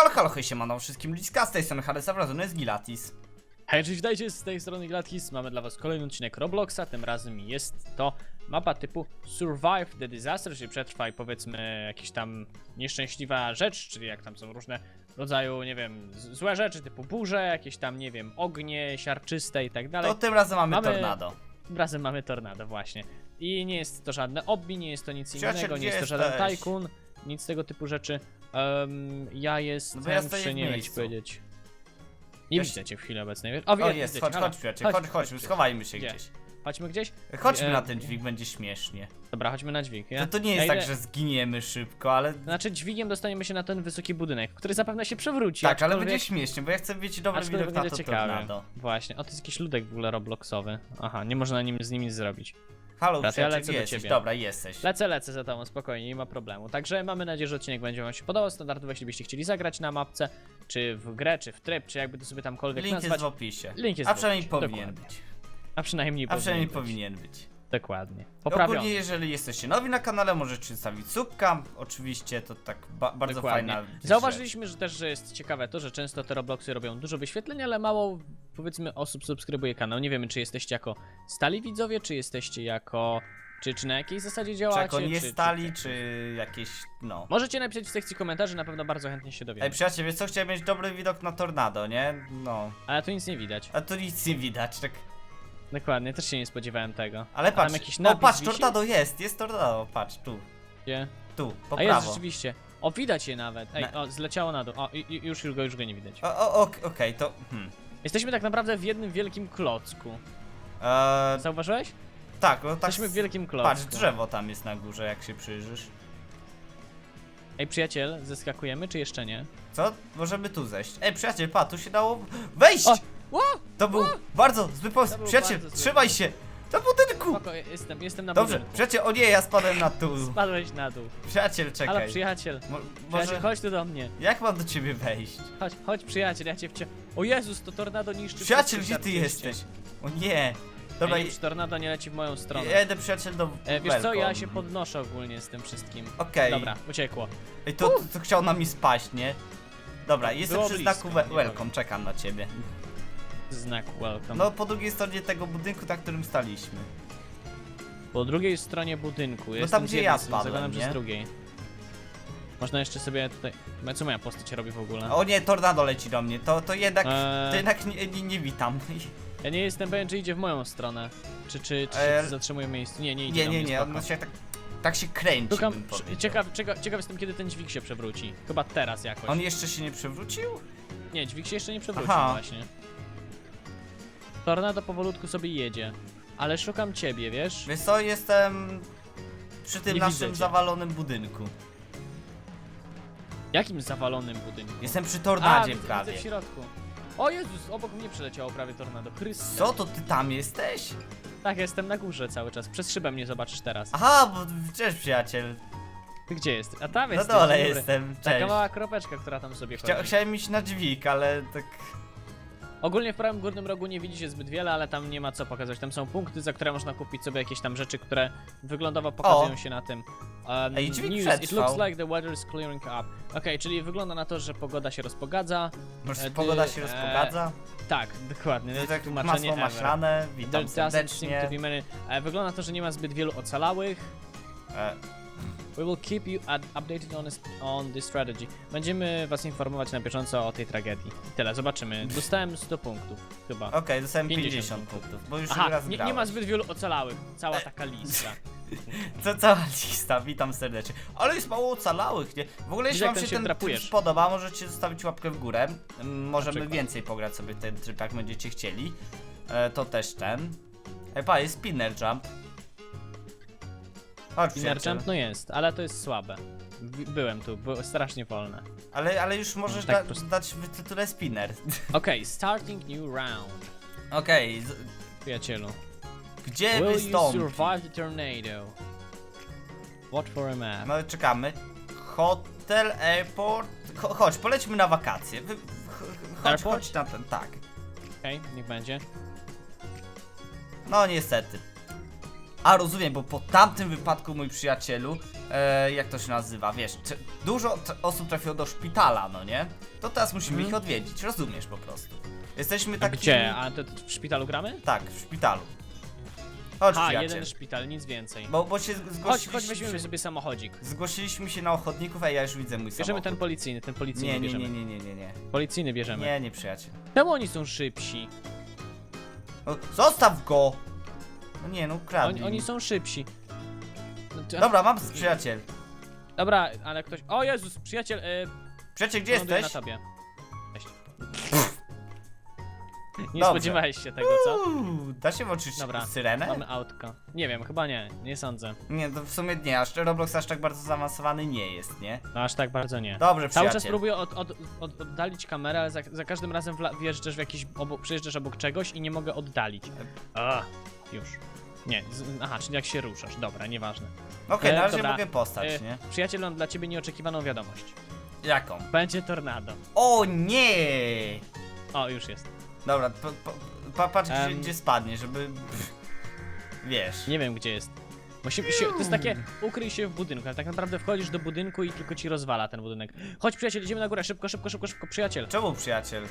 Halo, halo, hej, siemano wszystkim ludziska, z tej strony Hades, a wracamy jest Gilatis. Hej, cześć, witajcie z tej strony Gladkis. Mamy dla was kolejny odcinek Robloxa. Tym razem jest to mapa typu Survive the Disaster, czyli przetrwaj powiedzmy jakieś tam nieszczęśliwa rzecz, czyli jak tam są różne rodzaju, nie wiem, z- złe rzeczy typu burze, jakieś tam, nie wiem, ognie siarczyste i tak dalej. To tym razem mamy, Mamy- tornado. Tym razem mamy tornado, właśnie. I nie jest to żadne obbi, nie jest to nic Przyjaciel, innego, nie gdzie jest to żaden jesteś? tajkun, nic tego typu rzeczy. Um, ja jestem No ja stoję przy, w nie wiem, ci powiedzieć. Nie Ja widzę cię w chwili obecnej. O, O widzę, jest, widzę chodź, cię, halo. chodź chodź, chodź, gdzieś. schowajmy się Gdzie? gdzieś. Chodźmy gdzieś? Chodźmy na ten dźwig, będzie śmiesznie. Dobra, chodźmy na dźwig. Ja, To, to nie ja jest tak, idę- że zginiemy szybko, ale... Znaczy dźwigiem dostaniemy się na ten wysoki budynek, który zapewne się przewróci. Tak, ale aczkolwiek- będzie śmiesznie, bo ja chcę mieć dobry aczkolwiek widok na będzie to ciekawe. tornado. Właśnie, o to jest jakiś ludek w ogóle Robloxowy. Aha, nie można na nim, z nim nic zrobić. Halo, ja lecę gdzie do jesteś? ciebie. Dobra, jesteś. Lecę, lecę za tobą, spokojnie, nie ma problemu. Także mamy nadzieję, że odcinek będzie wam się podobał. Standardowo, jeśli byście chcieli zagrać na mapce, czy w grę, czy w tryb, czy jakby to sobie tamkolwiek Link jest nazwać. w opisie. Link jest A w przynajmniej opisie, powinien dokładnie. być. A przynajmniej A przynajmniej powinien powinien być. Dokładnie. Ogólnie, Poprawiony. jeżeli jesteście nowi na kanale, możecie zostawić subka. Oczywiście to tak ba bardzo Dokładnie. fajna. Zauważyliśmy że też, że jest ciekawe to, że często te Robloxy robią dużo wyświetleń, ale mało powiedzmy osób subskrybuje kanał. Nie wiemy, czy jesteście jako stali widzowie, czy jesteście jako. Czy, czy na jakiej zasadzie Czy działacie? jako nie czy, stali, czy... czy jakieś, no. Możecie napisać w sekcji komentarzy, na pewno bardzo chętnie się Ej, dowiemy. przyjaciel, wiesz co, chciałem mieć dobry widok na tornado, nie? No. Ale tu nic nie widać. A tu nic nie widać, tak. Dokładnie, też się nie spodziewałem tego. Ale patrz, jakiś o napis patrz, wisi? tornado jest, jest tornado, patrz, tu, Gdzie? tu, po A jest prawo. rzeczywiście. O, widać je nawet. Ej, o, zleciało na dół. O, i, już go, już go nie widać. O, o, ok- okej, to, hmm. Jesteśmy tak naprawdę w jednym wielkim klocku. Eee, Zauważyłeś? tak, no tak. Jesteśmy w wielkim klocku. Patrz, drzewo tam jest na górze, jak się przyjrzysz. Ej, przyjaciel, zeskakujemy, czy jeszcze nie? Co? Możemy tu zejść. Ej, przyjaciel, pa, tu się dało wejść! O! Ło! To był bardzo zły pomysł. To był Przyjaciel, bardzo zły trzymaj się! Do budynku! Spoko, jestem, jestem na Dobrze, budynku. przyjaciel, o nie, ja spadłem na dół. Spadłeś na dół. Przyjaciel, Halo, czekaj. przyjaciel. Mo Przyjaciel, może, chodź tu do mnie. jak mam do ciebie wejść? Chodź, chodź, przyjaciel, ja cię wcie... O Jezus, to tornado niszczy Przyjaciel, gdzie ty jesteś? O nie! Dobra, Ej, już tornado nie leci w moją stronę. jedę przyjaciel do E, wiesz co, ja welcome. się podnoszę ogólnie z tym wszystkim. Okej. Dobra, uciekło. Ej, to, to, to chciał na mi spaść, nie? Dobra, jestem Było przy blisko, znaku we nie welcome, czekam na ciebie. Znak welcome. No, po drugiej stronie tego budynku, na którym staliśmy. Po drugiej stronie budynku. No tam, gdzie ja spadłem, zaglądam nie? przez drugiej. Można jeszcze sobie tutaj... Co moja postać robi w ogóle? O nie, tornado leci do mnie, to, to jednak, Eee. to jednak nie, nie, nie witam. Ja nie jestem pewien, czy idzie w moją stronę. Czy, czy, czy Eee. się zatrzymuje w miejscu. Nie, nie idzie Nie, do nie, mnie, nie, spoko. on się tak, tak się kręci, Szukam, bym powiedział. ciekaw, ciekaw, ciekaw jestem, kiedy ten dźwig się przewróci. Chyba teraz jakoś. On jeszcze się nie przewrócił? Nie, dźwig się jeszcze nie przewrócił Aha. właśnie. Tornado powolutku sobie jedzie. Ale szukam ciebie, wiesz? Wiesz co, jestem przy tym Nie widzę naszym cię. zawalonym budynku. Jakim zawalonym budynku? Jestem przy A, tornadzie widzę, prawie. widzę w środku. O Jezus, obok mnie przeleciało prawie tornado. Chryste. Co, to ty tam jesteś? Tak, jestem na górze cały czas. Przez szybę mnie zobaczysz teraz. Aha, bo cześć przyjaciel. Ty gdzie jest? A tam Na jest. dole jestem, Taka cześć. mała kropeczka, która tam sobie Chcia chodzi. chciałem iść na dźwig, ale tak... Ogólnie w prawym górnym rogu nie widzi się zbyt wiele, ale tam nie ma co pokazać. Tam są punkty, za które można kupić sobie jakieś tam rzeczy, które wyglądowo pokazują O. się na tym. Um, Ej, dźwig news. It przetrwał. looks like the weather is clearing up. Okej, czyli wygląda na to, że pogoda się rozpogadza. Może E, pogoda się e, rozpogadza? Tak, dokładnie. To tak tłumaczenie masło ever. maślane, There witam doesn't seem serdecznie. to be many. E, wygląda na to, że nie ma zbyt wielu ocalałych. E, We will keep you updated on on this strategy. Będziemy was informować na bieżąco o tej tragedii. I tyle, zobaczymy. Dostałem 100 punktów, chyba. Okej, dostałem 50 50 punktów, bo już Aha, raz nie, grałem. nie ma zbyt wielu ocalałych. Cała taka lista. To cała lista, witam serdecznie. Ale jest mało ocalałych, nie? W ogóle jeśli jak wam ten się się ten drapujesz. tryb podoba, możecie zostawić łapkę w górę. Mm, Możemy przykład. więcej pograć sobie ten tryb, jak będziecie chcieli. E, to też ten. Ej, pa, jest spinner jump. Chodź, Inner przyjaciel. jump no jest, ale to jest słabe. Wi- Byłem tu, było strasznie wolne. Ale, ale już możesz Tak da, dać w tytule spinner. Okej, starting new round. Okej, z- Przyjacielu. gdzie Will you wystąpi? survive the tornado? What for a map? No czekamy. Hotel, airport. Cho, chodź, polećmy na wakacje. Wy, ch, chodź, Airport? chodź na ten, tak. Okej, niech będzie. No niestety. A rozumiem, bo po tamtym wypadku, mój przyjacielu, e, jak to się nazywa, wiesz, dużo osób trafiło do szpitala, no nie? To teraz musimy Mhm. ich odwiedzić, rozumiesz po prostu. Jesteśmy takimi... gdzie? A to, to w szpitalu gramy? Tak, w szpitalu. Chodź, A, przyjaciel. jeden szpital, nic więcej. Bo, bo się Chodź, zgłosiliśmy chodź, weźmiemy się, sobie samochodzik. Zgłosiliśmy się na ochotników, a ja już widzę mój Bierzemy samochód. ten policyjny, ten policyjny Nie, nie, bierzemy. nie, nie, nie, nie, nie. Policyjny bierzemy. Nie, nie, przyjaciel. Czemu oni są szybsi? O, zostaw go! No nie, no ukradli. Oni, oni są szybsi. No, to- Dobra, mam przyjaciel. Dobra, ale ktoś... O Jezus, przyjaciel, y, Przyjaciel, gdzie jesteś? na tobie. Cześć. Nie Dobrze. spodziewałeś się tego, co? Uuu, da się włączyć Dobra, syrenę? Mamy autko. Nie wiem, chyba nie, nie sądzę. Nie, to w sumie nie, aż Roblox aż tak bardzo zaawansowany nie jest, nie? No aż tak bardzo nie. Dobrze, Cały przyjaciel. czas próbuję od, od, od, oddalić kamerę, ale za, za każdym razem wla- wjeżdżasz w jakiś, przyjeżdżasz obok czegoś i nie mogę oddalić. A, już. Nie, z, aha, czyli jak się ruszasz, dobra, nieważne. Okej, E, na razie dobra. mogę postać, E, nie? Przyjaciel, mam dla ciebie nieoczekiwaną wiadomość. Jaką? Będzie tornado. O nie! O, już jest. Dobra, pa, pa, pa, patrz gdzie, Em. gdzie spadnie, żeby... Wiesz. Nie wiem, gdzie jest. Musimy się, to jest takie, ukryj się w budynku, ale tak naprawdę wchodzisz do budynku i tylko ci rozwala ten budynek. Chodź przyjaciel, idziemy na górę, szybko, szybko, szybko, szybko, przyjaciel. Czemu przyjaciel?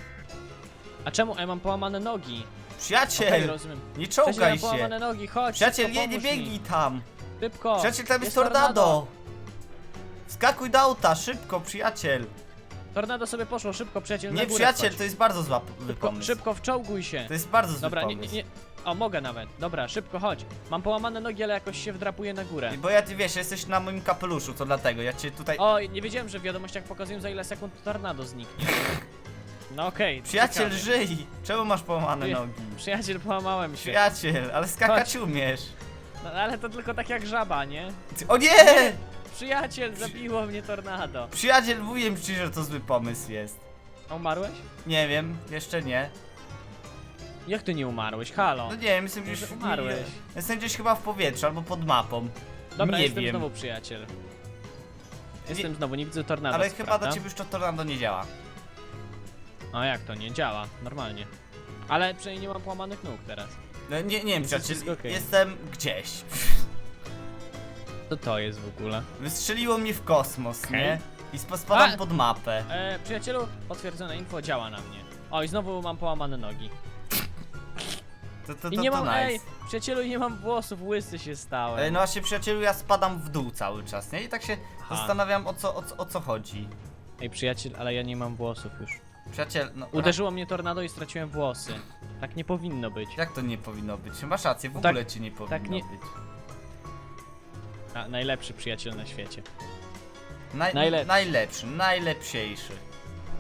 A czemu? A ja mam połamane nogi. Okej, Przyjaciel! rozumiem. nie czołgaj mam się! połamane nogi, chodź, Przyjaciel, szybko, nie, nie pomóż mi. biegnij tam! Szybko! Przyjaciel, tam jest tornado! Wskakuj do auta, szybko, przyjaciel! Tornado sobie poszło, szybko, przyjaciel, na Nie, górę przyjaciel, wchodź. to jest bardzo zły Szybko, pomysł. szybko, wczołguj się. To jest bardzo zły Dobra, nie, pomysł. nie, nie. O, mogę nawet. Dobra, szybko, chodź. Mam połamane nogi, ale jakoś się wdrapuję na górę. Bo ja, ty wiesz, jesteś na moim kapeluszu, to dlatego, ja cię tutaj... O, nie wiedziałem, że w wiadomościach pokazują za ile sekund tornado zniknie. No okej. Przyjaciel, ciekawie. żyj! Czemu masz połamane Przy- nogi? Przyjaciel, połamałem się. Przyjaciel, ale skakać umiesz. No, ale to tylko tak jak żaba, nie? Ty- O nie! Przyjaciel, zabiło mnie tornado. Przyjaciel, mówiłem ci, że to zły pomysł jest. A umarłeś? Nie wiem, jeszcze nie. Jak ty nie umarłeś? Halo. No nie wiem, jestem gdzieś... Może umarłeś. Jestem gdzieś chyba w powietrzu albo pod mapą. Dobra, nie jestem wiem. znowu przyjaciel. Jestem znowu, nie widzę tornado. Ale chyba prawda? do ciebie już to tornado nie działa. A jak to nie działa? Normalnie. Ale przynajmniej nie mam połamanych nóg teraz. No, nie, nie wiem, Jest wszystko okej. jestem gdzieś. Co to jest w ogóle? Wystrzeliło mnie w kosmos, Okej. nie? I sp- spadam A! pod mapę. E, przyjacielu, potwierdzone info działa na mnie. O, i znowu mam połamane nogi. To, to, to, I nie to mam, nice. ej, przyjacielu, nie mam włosów, łysy się stałem. Ej, No właśnie, przyjacielu, ja spadam w dół cały czas, nie? I tak się Aha. zastanawiam, o co, o, co, o co chodzi. Ej, przyjaciel, ale ja nie mam włosów już. Przyjaciel, no... Uderzyło mnie tornado i straciłem włosy. Tak nie powinno być. Jak to nie powinno być? Masz rację, w Tak- ogóle ci nie powinno tak nie- być. A, najlepszy przyjaciel na świecie. Naj, Najlepszy. Najlepszy, najlepsiejszy.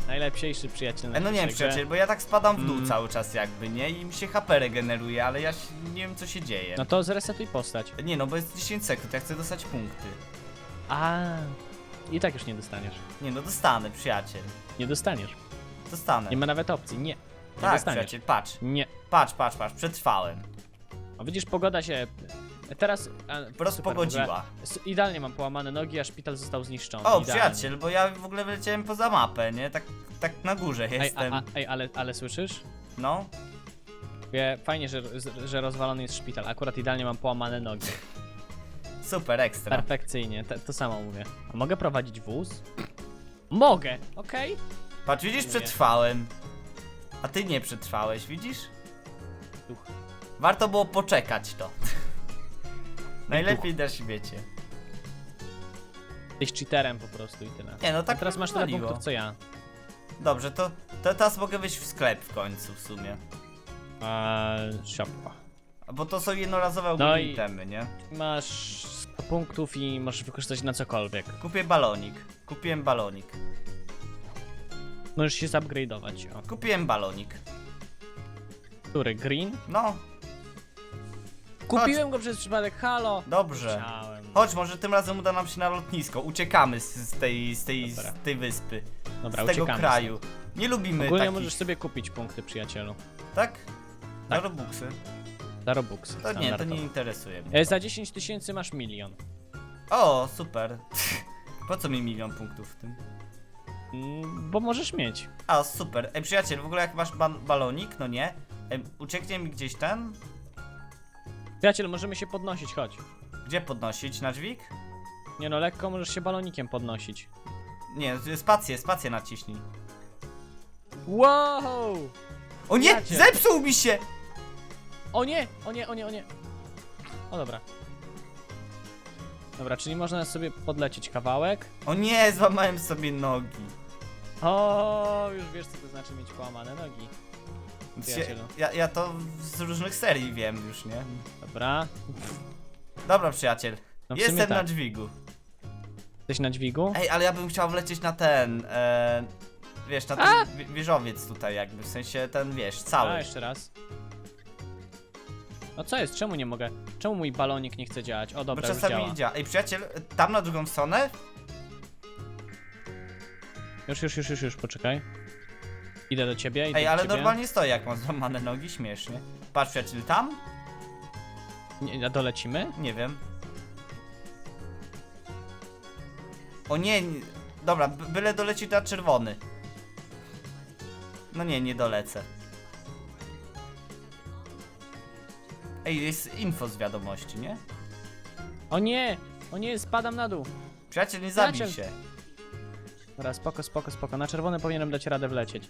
Najlepsiejszy przyjaciel na E, no nie świecie. wiem, przyjaciel, bo ja tak spadam w dół Mm. cały czas jakby, nie? I mi się HP regeneruje, ale ja się, nie wiem co się dzieje. No to zresetuj postać. Nie no, bo jest 10 sekund, ja chcę dostać punkty. A, I tak już nie dostaniesz. Nie no, dostanę, przyjaciel. Nie dostaniesz. Dostanę. Nie ma nawet opcji, nie. Nie tak, dostaniesz. przyjaciel, patrz. Nie. Patrz, patrz, patrz, przetrwałem. A widzisz, pogoda się... Teraz... A, Rozpogodziła. super, w ogóle. S- Idealnie mam połamane nogi, a szpital został zniszczony. O, Idealnie. przyjaciel, bo ja w ogóle wyleciałem poza mapę, nie? Tak, tak na górze Ej, jestem. a, a, ej ale, ale słyszysz? No. Wie, fajnie, że, że rozwalony jest szpital. Akurat idealnie mam połamane nogi. Super, ekstra. Perfekcyjnie, to, to samo mówię. A mogę prowadzić wóz? Mogę, okej. Patrz, widzisz, Mówię. przetrwałem. A ty nie przetrwałeś, widzisz? Duch. Warto było poczekać to. Najlepiej na świecie. Jesteś cheaterem po prostu i tyle. Nie no, A tak teraz masz tyle punktów co ja. Dobrze, to, to teraz mogę wyjść w sklep w końcu w sumie. Eee, shop. Bo to są jednorazowe No ogólne i- itemy, nie? Masz 100 punktów i możesz wykorzystać na cokolwiek. Kupię balonik. Kupiłem balonik. Możesz się zupgrade'ować. O. Kupiłem balonik. Który? Green? No, Kupiłem go przez przypadek, halo! dobrze. Chciałem. Chodź, może tym razem uda nam się na lotnisko. Uciekamy z, z, tej, z, tej, Dobra. z tej wyspy. Dobra, z tego uciekamy kraju. Nie lubimy Ogólnie takich... możesz sobie kupić punkty, przyjacielu. Tak? Na Tak. Robuxy. Za Robux. To nie, to nie interesuje mnie. E, za 10 tysięcy masz milion. O, super. Po co mi milion punktów w tym? Mm, bo możesz mieć. A, super. Ej, przyjaciel, w ogóle jak masz ba balonik, no nie? Ej, ucieknie mi gdzieś ten? Przyjaciel, możemy się podnosić, chodź. Gdzie podnosić? Na dźwig? Nie no, lekko możesz się balonikiem podnosić. Nie, spację, spację naciśnij. Wow! O nie! Jacie. Zepsuł mi się! O nie, o nie, o nie, o nie. O dobra. Dobra, czyli można sobie podlecieć kawałek. O nie, złamałem sobie nogi. O, już wiesz co to znaczy mieć połamane nogi. Przyjacielu. Ja, ja to z różnych serii wiem już, nie? Dobra. Dobra, przyjaciel. No w sumie Jestem na tak. dźwigu. Jesteś na dźwigu? Ej, ale ja bym chciał wlecieć na ten. E, wiesz, na ten wi- wieżowiec tutaj, jakby. W sensie ten, wiesz, A, cały. jeszcze raz. No co jest? Czemu nie mogę? Czemu mój balonik nie chce działać? O Bo dobra, już czasami działa. nie działa. Ej, przyjaciel, tam na drugą stronę? Już, już, już, już, już, poczekaj. Idę do ciebie, idę Ej, do ale ciebie. normalnie stoi, jak mam złamane nogi, śmiesznie. Patrz, przyjaciel, tam? Nie, a dolecimy? Nie wiem. O nie, nie. dobra, by- byle dolecieć na czerwony. No nie, nie dolecę. Ej, jest info z wiadomości, nie? O nie! O nie, spadam na dół. Przyjaciel, nie zabij Przyjaciel. się. Dobra, spoko, spoko, spoko. Na czerwony powinienem dać radę wlecieć.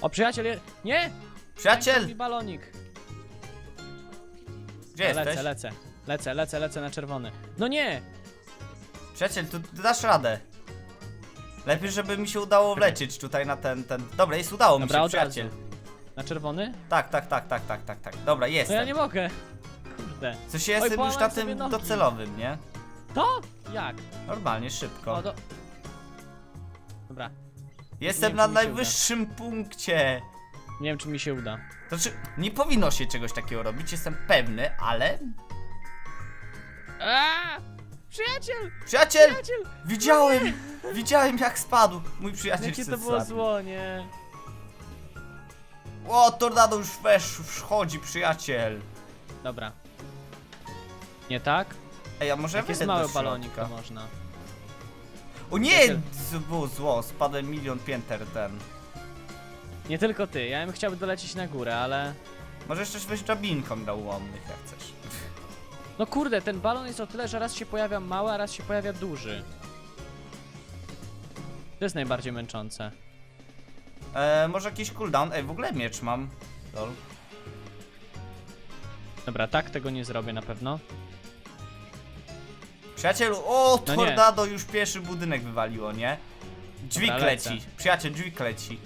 O, przyjaciel, je... nie! Przyjaciel! Mi balonik. Gdzie lecę, jesteś? lecę. Lecę, lecę, lecę na czerwony. No nie! Przyjaciel, tu dasz radę. Lepiej, żeby mi się udało wlecieć tutaj na ten, ten... Dobra, jest, udało mi Dobra, się, od razu. przyjaciel. Na czerwony? Tak, tak, tak, tak, tak, tak, tak. Dobra, No jestem. ja nie mogę. Kurde. Coś jestem już na połamałem sobie tym nogi. docelowym, nie? To? Jak? Normalnie, szybko. O, do... Jestem wiem, na czy mi się najwyższym punkcie. Nie wiem, czy mi się uda. Znaczy, nie powinno się czegoś takiego robić, jestem pewny, ale... Aaa! Przyjaciel! Przyjaciel! Przyjaciel! Widziałem! Widziałem jak spadł mój przyjaciel Jakie to było zło, nie? O, tornado już wesz, wchodzi, przyjaciel. Dobra. Nie tak? Ej, a może Jak ja jest wejdę mały balonik, to można. O nie! Z- Było zło, spadłem milion pięter ten. Nie tylko ty, ja bym chciał dolecieć na górę, ale... Może jeszcze wejść drabinką dla ułomnych, jak chcesz. No kurde, ten balon jest o tyle, że raz się pojawia mały, a raz się pojawia duży. To jest najbardziej męczące. E, może jakiś cooldown? Ej, w ogóle miecz mam. Lol. Dobra, tak tego nie zrobię na pewno. Przyjacielu, o, No nie. tornado już pierwszy budynek wywaliło, nie? Dźwig Dobra, lecę. leci. Przyjaciel, dźwig leci.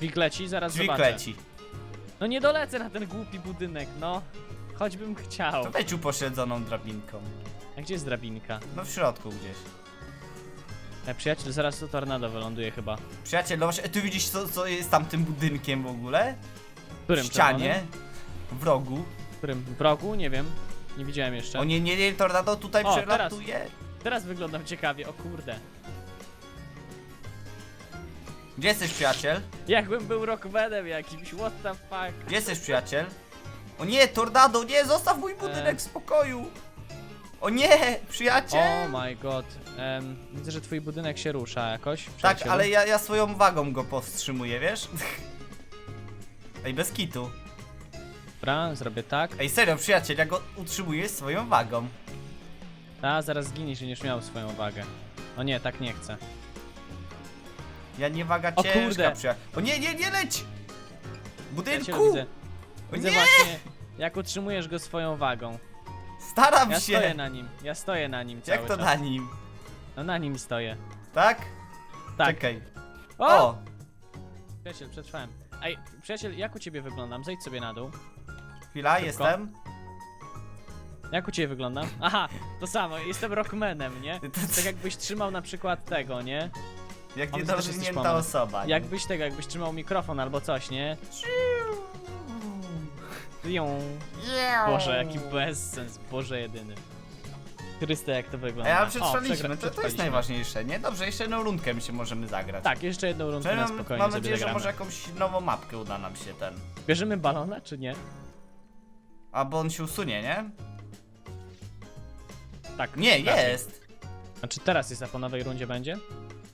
Wik leci, zaraz Dźwig zobaczę. leci. No nie dolecę na ten głupi budynek, no. Choćbym chciał. To wejdź upośledzoną drabinką. A gdzie jest drabinka? No w środku gdzieś. E, przyjaciel, zaraz to tornado wyląduje chyba. Przyjaciel, no właśnie, e, tu widzisz co, co jest tam tym budynkiem w ogóle? W którym w ścianie. W rogu. W którym? W rogu? Nie wiem. Nie widziałem jeszcze. O nie, nie, nie, tornado tutaj O, przelatuje. Teraz wyglądam ciekawie, o kurde. Gdzie jesteś przyjaciel? Jakbym był rockmanem jakimś, what the fuck. Gdzie jesteś przyjaciel? O nie, tornado, nie, zostaw mój budynek E. w spokoju. O nie, przyjaciel. Oh my god. Em, widzę, że twój budynek się rusza jakoś. tak, przyjacielu. ale ja, ja swoją wagą go powstrzymuję, wiesz? Ej, bez kitu. Dobra, zrobię tak. Ej, serio, przyjaciel, ja go utrzymuję swoją wagą. A, zaraz zginiesz, będziesz miał swoją wagę. O nie, tak nie chcę. Ja nie waga O ciężka, kurde. przyjaciel. O nie, nie, nie leć! Przyjacielu, Budynku! widzę, O widzę nie! właśnie, jak utrzymujesz go swoją wagą. Staram Ja się! stoję na nim, ja stoję na nim cały Jak to czas. na nim? No na nim stoję. Tak? Tak. Czekaj. O! O! Przyjaciel, przetrwałem. Ej, przyjaciel, jak u ciebie wyglądam? Zejdź sobie na dół. Chwila, Szybko. jestem. Jak u ciebie wyglądam? Aha, to samo, jestem rockmanem, nie? To- Tak jakbyś trzymał na przykład tego, nie? Jak On też jesteś niedorozwinięta pomysł. osoba. nie? Jakbyś tego, jakbyś trzymał mikrofon albo coś, nie? Ją. Boże, jaki bezsens, Boże jedyny. Chryste, jak to wygląda. Ale O, przetrwaliśmy, przegra- to, to jest przetrwaliśmy. najważniejsze, nie? Dobrze, jeszcze jedną rundkę my się możemy zagrać. Tak, jeszcze jedną rundkę na Przynajmniej spokojnie mam sobie nadzieję, że zagramy. może jakąś nową mapkę uda nam się ten. Bierzemy balona, czy nie? Albo on się usunie, nie? Tak. Nie, raczej. jest! Znaczy teraz jest, a po nowej rundzie będzie?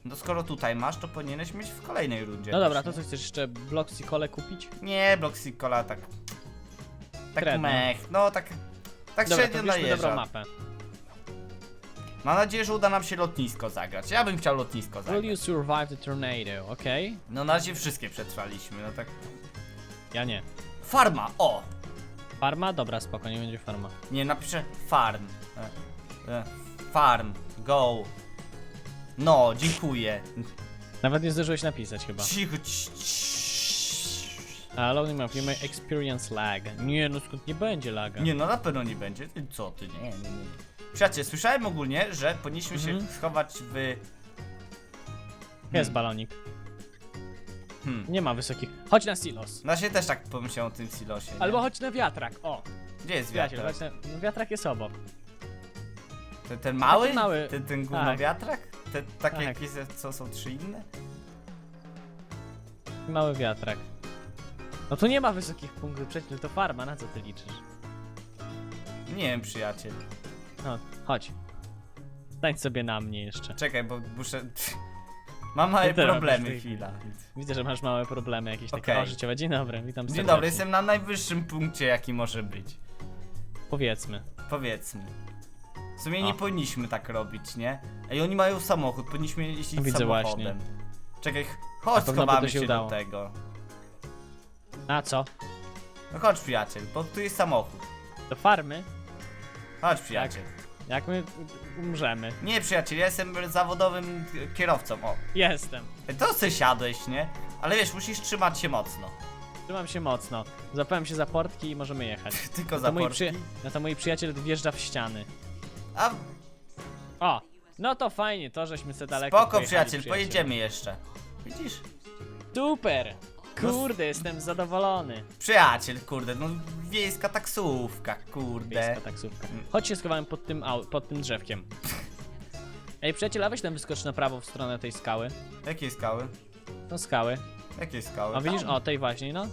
No skoro tutaj masz, to powinieneś mieć w kolejnej rundzie. No dobra, to nie? co chcesz jeszcze Bloxy Cole kupić? Nie, Bloxy Cola tak... Tak Średnio. mech, no tak... Tak Dobra, średnio to bierzmy dobrą najeżdża. mapę. Mam nadzieję, że uda nam się lotnisko zagrać. Ja bym chciał lotnisko Will zagrać. you survive the tornado? Okej. No na razie wszystkie przetrwaliśmy, no tak. Ja nie. Farma, o! Farma? Dobra, spoko, nie będzie farma. Nie, napiszę farm. E, e, farm, go. No, dziękuję. Nawet nie zdążyłeś napisać chyba. Cicho, ci- ci- A loading map, you may experience lag. Nie, no skąd nie będzie laga? Nie no, na pewno nie będzie. Ty Co ty? Nie, nie, nie. Przyjaciel, słyszałem ogólnie, że powinniśmy się Mhm. schować w... Jest balonik. Hmm. Nie ma wysokich. Chodź na silos. No się też tak pomyślałem o tym silosie. nie? Albo chodź na wiatrak. O, Gdzie jest wiatrak. wiatrak? Chodź na... no, wiatrak jest obok. Ten, ten mały? Taki mały. Ten, ten gówno Tak. wiatrak? Te, takie Tak. jakieś, co są trzy inne? Mały wiatrak. No tu nie ma wysokich punktów, przecież to farma, na co ty liczysz? Nie wiem, przyjaciel. No, chodź. Tańcz sobie na mnie jeszcze. Czekaj, bo muszę... Mam małe ty robisz problemy, tej chwila. Widzę, że masz małe problemy jakieś takie Okej. o, życiowe. Dzień dobry, witam Dzień serdecznie. dobry, jestem na najwyższym punkcie, jaki może być. Powiedzmy. Powiedzmy. W sumie O. nie powinniśmy tak robić, nie? Ej, oni mają samochód, powinniśmy jeździć Widzę samochodem. Czekaj, chodź, pewno by to schowamy się się do tego. A co? No chodź, przyjaciel, bo tu jest samochód. Do farmy? Chodź, przyjaciel. Jak my umrzemy? Nie, przyjaciel, ja jestem zawodowym kierowcą, o. Jestem. To se siadłeś, nie? Ale wiesz, musisz trzymać się mocno. Trzymam się mocno. Zapałem się za portki i możemy jechać. Tylko za mój portki. no to mój przyjaciel wjeżdża w ściany. A O! No to fajnie, to żeśmy se daleko spoko, przyjaciel, pojedziemy jeszcze. Widzisz? Super! No Kurde, jestem zadowolony. Przyjaciel, kurde, no wiejska taksówka, kurde. Wiejska taksówka. Chodź się schowałem pod tym, au- pod tym drzewkiem. Ej, przyjaciel, a weź tam wyskocz na prawo w stronę tej skały. Jakie skały? To skały. Jakie skały? A widzisz, Tam. o tej właśnie, no.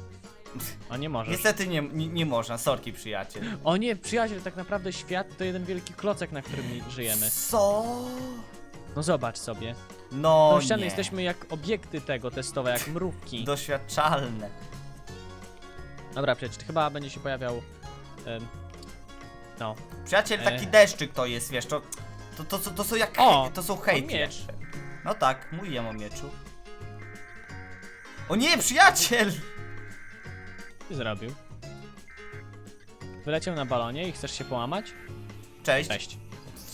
O, nie możesz. Niestety nie, nie, nie można, sorki przyjaciel. O nie, przyjaciel, tak naprawdę świat to jeden wielki klocek, na którym żyjemy. Co? No zobacz sobie. No Tą ścianę nie. jesteśmy jak obiekty tego testowe, jak mrówki. Doświadczalne. Dobra, przyjaciel, chyba będzie się pojawiał... em, no. Przyjaciel, taki E. deszczyk to jest, wiesz, to, to, to, to, to są jak O, to są hejty. miecz. No tak, mówiłem o mieczu. O nie, przyjaciel! Co zrobił? Wyleciał na balonie i chcesz się połamać? Cześć. Cześć.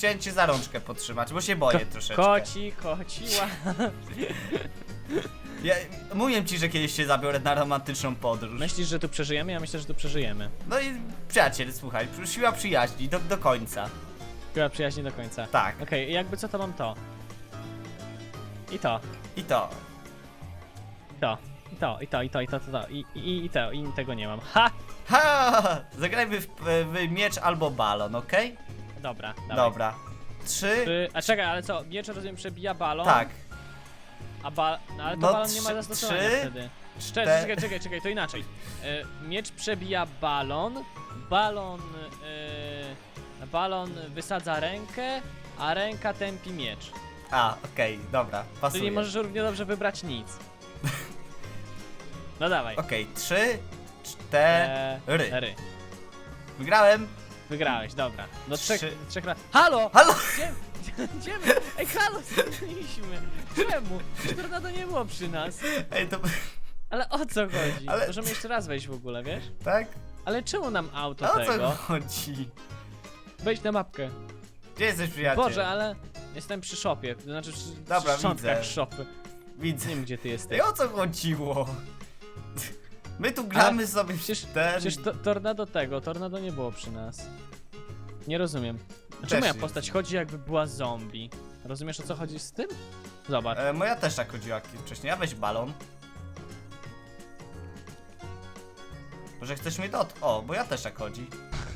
Chciałem cię za rączkę podtrzymać, bo się boję Ko- troszeczkę. Koci, kociła. Ja, mówiłem ci, że kiedyś się zabiorę na romantyczną podróż. Myślisz, że tu przeżyjemy? Ja myślę, że tu przeżyjemy. No i przyjaciel, słuchaj, siła przyjaźni do, do końca. Chyba przyjaźnie do końca. Tak. Okej, jakby co to mam to? I to, I to. i to, i to, i to, i to, i to, to, to. I, i, i to, i tego nie mam. Ha! Ha! Zagrajmy w, w miecz albo balon, okej? Dobra, dawaj. Dobra. Trzy. A czekaj, ale co, miecz rozumiem przebija balon? Tak. A ba, no ale to No, balon nie ma trzy- zastosowania trzy, wtedy. cztery- Czekaj, czekaj, czekaj, to inaczej. E, miecz przebija balon, balon, e, balon wysadza rękę, a ręka tępi miecz. A, okej, dobra, pasuje. Czyli możesz równie dobrze wybrać nic. No dawaj. Okej, trzy, cztery. Wygrałem. Wygrałeś, dobra. Do trzech, Trzy. trzech raz. Halo! Halo! Gdzie, gdzie my? Ej, halo, zginęliśmy. Czemu? Tornado nie było przy nas? Ej, to. Ale o co chodzi? Ale- Możemy jeszcze raz wejść w ogóle, wiesz? Tak? Ale czemu nam A auto o tego? co chodzi? Wejdź na mapkę. Gdzie jesteś, przyjaciel? Boże, ale jestem przy szopie. To znaczy przy, Dobra, przy szczątkach widzę. szopy. Widzę. Nie wiem, gdzie ty jesteś. Ej, o co chodziło? My tu gramy sobie Przecież, w ten... przecież to, tornado tego, tornado nie było przy nas. Nie rozumiem. Dlaczego Też moja nie postać chodzi jakby była zombie? Rozumiesz o co chodzi z tym? Zobacz. E, moja też tak chodziła jak wcześniej. Ja weź balon. Może chcesz mnie dot? O, bo ja też tak chodzi.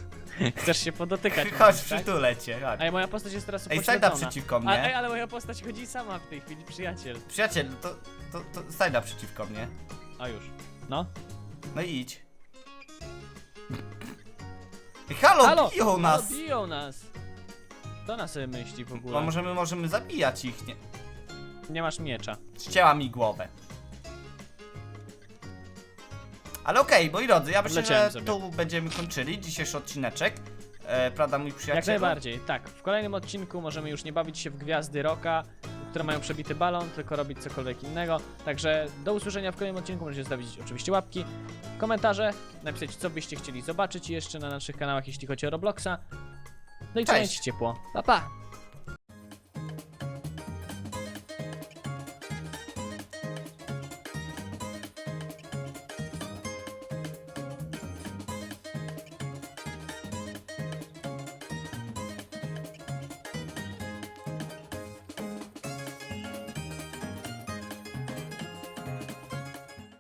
Chcesz się podotykać. Chodź, tak? przytulę cię, chodź. Ej, moja postać jest teraz Ej, stań upośledzona. naprzeciwko A, ej, mnie. ale moja postać chodzi sama w tej chwili, przyjaciel. Przyjaciel, to, to, to stań naprzeciwko mnie. A już. No. No i idź. Halo, Halo! biją nas! Halo, biją nas! Kto nas sobie myśli w ogóle? Bo możemy, możemy zabijać ich, nie? Nie masz miecza. Ścięła mi głowę. Ale okej, moi drodzy, ja myślę, Odleciałem że sobie. tu będziemy kończyli dzisiejszy odcineczek. E, prawda, mój przyjacielu? Jak najbardziej, tak. W kolejnym odcinku możemy już nie bawić się w gwiazdy roka, które mają przebity balon, tylko robić cokolwiek innego. Także do usłyszenia w kolejnym odcinku. Możecie zostawić oczywiście łapki, komentarze, napisać co byście chcieli zobaczyć jeszcze na naszych kanałach, jeśli chodzi o Robloxa. No i Cześć. trzymajcie ciepło. Pa pa!